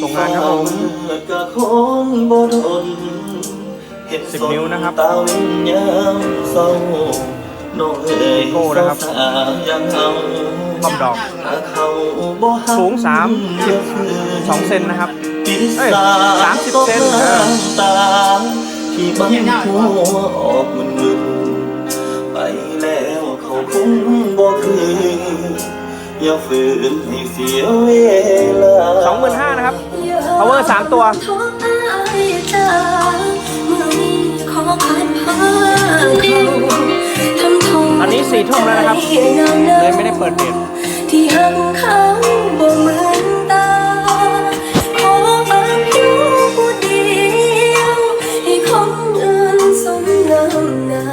ส่งงานครับผมสิบนิ้วนะครับโก้นะครับสาวๆยังเอามดอก สูงสามสิบสองเซนนะครับ เอ้ย30เซนเออตาที่บังหัวออกมึนมึนไปแล้วเขาคงบ่คืนอย่าฝืนให้เสียามตัว อันนี้สี่ทุ่มแล้วนะครับ เลยไม่ได้เปิดเน็ตที่หังเขาบ่มืนตาขอฟังอยู่ผู้เดียวให้คนอื่นสมน้ำหนา